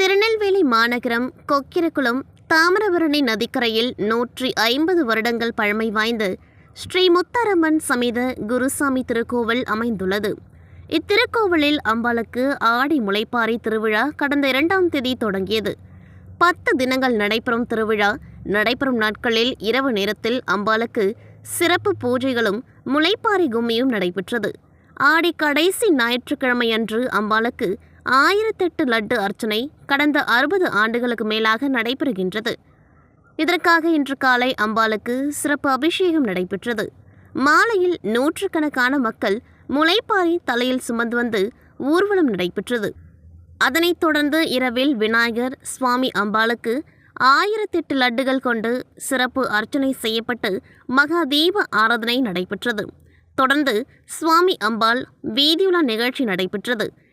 திருநெல்வேலி மாநகரம் கொக்கிரகுளம் தாமிரபரணி நதிக்கரையில் நூற்றி ஐம்பது வருடங்கள் பழமை வாய்ந்த ஸ்ரீ முத்தாரம்மன் சமேத குருசாமி திருக்கோவில் அமைந்துள்ளது. இத்திருக்கோவிலில் அம்பாளுக்கு ஆடி முளைப்பாறை திருவிழா கடந்த இரண்டாம் தேதி தொடங்கியது. பத்து தினங்கள் நடைபெறும் திருவிழா. நடைபெறும் நாட்களில் இரவு நேரத்தில் அம்பாளுக்கு சிறப்பு பூஜைகளும் முளைப்பாறை கும்மியும் நடைபெற்றது. ஆடி கடைசி ஞாயிற்றுக்கிழமை அன்று அம்பாளுக்கு ஆயிரத்தெட்டு லட்டு அர்ச்சனை கடந்த அறுபது ஆண்டுகளுக்கு மேலாக நடைபெறுகின்றது. இதற்காக இன்று காலை அம்பாளுக்கு சிறப்பு அபிஷேகம் நடைபெற்றது. மாலையில் நூற்றுக்கணக்கான மக்கள் முளைப்பாரி தலையில் சுமந்து வந்து ஊர்வலம் நடைபெற்றது. அதனைத் தொடர்ந்து இரவில் விநாயகர் சுவாமி அம்பாளுக்கு ஆயிரத்தெட்டு லட்டுகள் கொண்டு சிறப்பு அர்ச்சனை செய்யப்பட்டு மகா தீப ஆராதனை நடைபெற்றது. தொடர்ந்து சுவாமி அம்பாள் வீதியுலா நிகழ்ச்சி நடைபெற்றது.